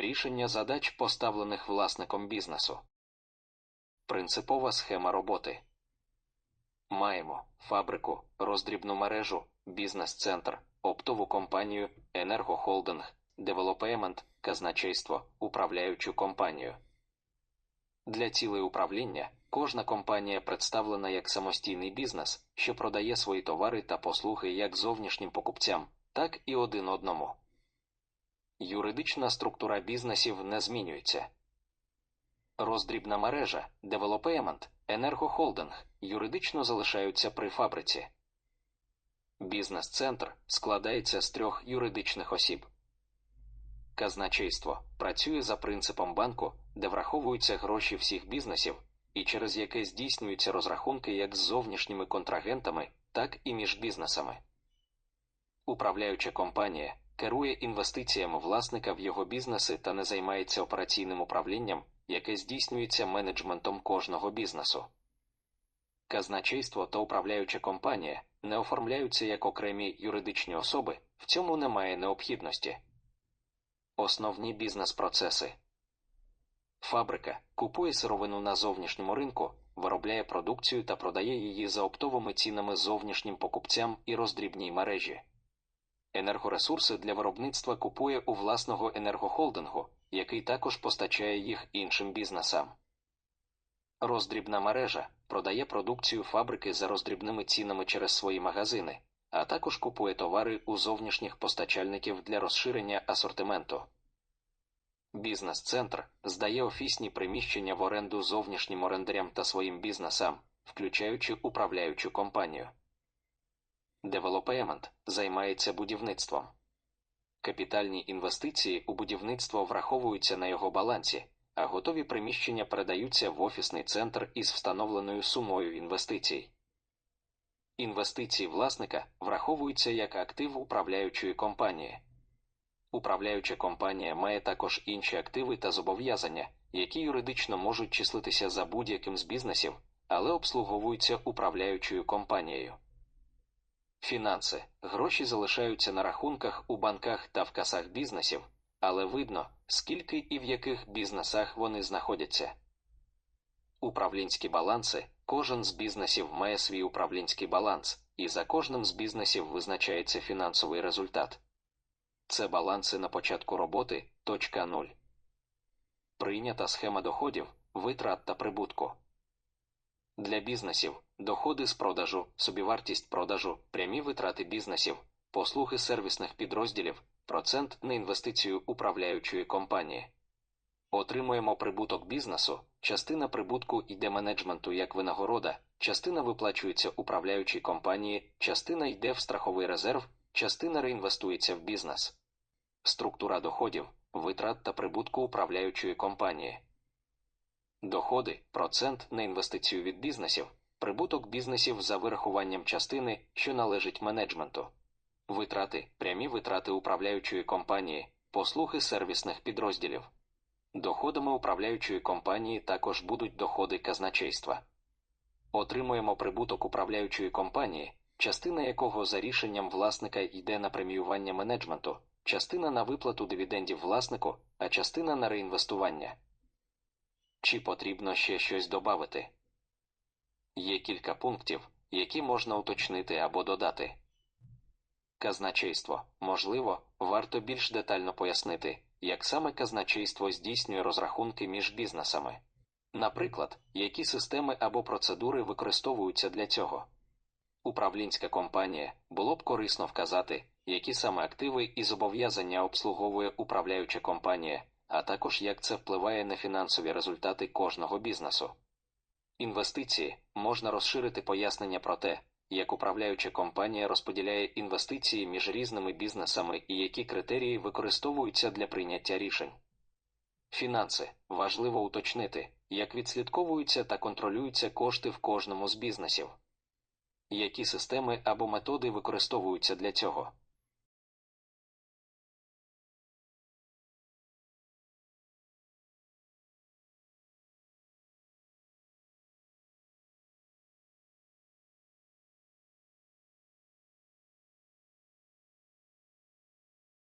рішення задач, поставлених власником бізнесу. Принципова схема роботи. Маємо фабрику, роздрібну мережу, бізнес-центр, оптову компанію, енергохолдинг, девелопемент, казначейство, управляючу компанію. Для цілей управління кожна компанія представлена як самостійний бізнес, що продає свої товари та послуги як зовнішнім покупцям, так і один одному. Юридична структура бізнесів не змінюється. Роздрібна мережа, девелопемент, енергохолдинг юридично залишаються при фабриці. Бізнес-центр складається з трьох юридичних осіб. Казначейство працює за принципом банку, де враховуються гроші всіх бізнесів і через яке здійснюються розрахунки як з зовнішніми контрагентами, так і між бізнесами. Управляюча компанія керує інвестиціями власника в його бізнеси та не займається операційним управлінням, яке здійснюється менеджментом кожного бізнесу. Казначейство та управляюча компанія не оформляються як окремі юридичні особи, в цьому немає необхідності. Основні бізнес-процеси Фабрика купує сировину на зовнішньому ринку, виробляє продукцію та продає її за оптовими цінами зовнішнім покупцям і роздрібній мережі. Енергоресурси для виробництва купує у власного енергохолдингу, який також постачає їх іншим бізнесам. Роздрібна мережа продає продукцію фабрики за роздрібними цінами через свої магазини, а також купує товари у зовнішніх постачальників для розширення асортименту. Бізнес-центр здає офісні приміщення в оренду зовнішнім орендарям та своїм бізнесам, включаючи управляючу компанію. Девелопемент займається будівництвом. Капітальні інвестиції у будівництво враховуються на його балансі, а готові приміщення передаються в офісний центр із встановленою сумою інвестицій. Інвестиції власника враховуються як актив управляючої компанії. Управляюча компанія має також інші активи та зобов'язання, які юридично можуть числитися за будь-яким з бізнесів, але обслуговуються управляючою компанією. Фінанси гроші залишаються на рахунках у банках та в касах бізнесів, але видно, скільки і в яких бізнесах вони знаходяться. Управлінські баланси кожен з бізнесів має свій управлінський баланс, і за кожним з бізнесів визначається фінансовий результат. Це баланси на початку роботи. Точка 0. Прийнята схема доходів, витрат та прибутку. Для бізнесів. Доходи з продажу, собівартість продажу, прямі витрати бізнесів, послуги сервісних підрозділів, процент на інвестицію управляючої компанії. Отримуємо прибуток бізнесу, частина прибутку йде менеджменту як винагорода, частина виплачується управляючій компанії, частина йде в страховий резерв, частина реінвестується в бізнес. Структура доходів, витрат та прибутку управляючої компанії. Доходи процент на інвестицію від бізнесів, прибуток бізнесів за вирахуванням частини, що належить менеджменту, витрати, прямі витрати управляючої компанії, послуги сервісних підрозділів. Доходами управляючої компанії також будуть доходи казначейства. Отримуємо прибуток управляючої компанії, частина якого за рішенням власника йде на преміювання менеджменту, частина на виплату дивідендів власнику, а частина на реінвестування. Чи потрібно ще щось додати? Є кілька пунктів, які можна уточнити або додати. Казначейство можливо, варто більш детально пояснити, як саме казначейство здійснює розрахунки між бізнесами. Наприклад, які системи або процедури використовуються для цього. Управлінська компанія було б корисно вказати, які саме активи і зобов'язання обслуговує управляюча компанія, а також як це впливає на фінансові результати кожного бізнесу. Інвестиції можна розширити пояснення про те, як управляюча компанія розподіляє інвестиції між різними бізнесами і які критерії використовуються для прийняття рішень. Фінанси важливо уточнити, як відслідковуються та контролюються кошти в кожному з бізнесів, які системи або методи використовуються для цього.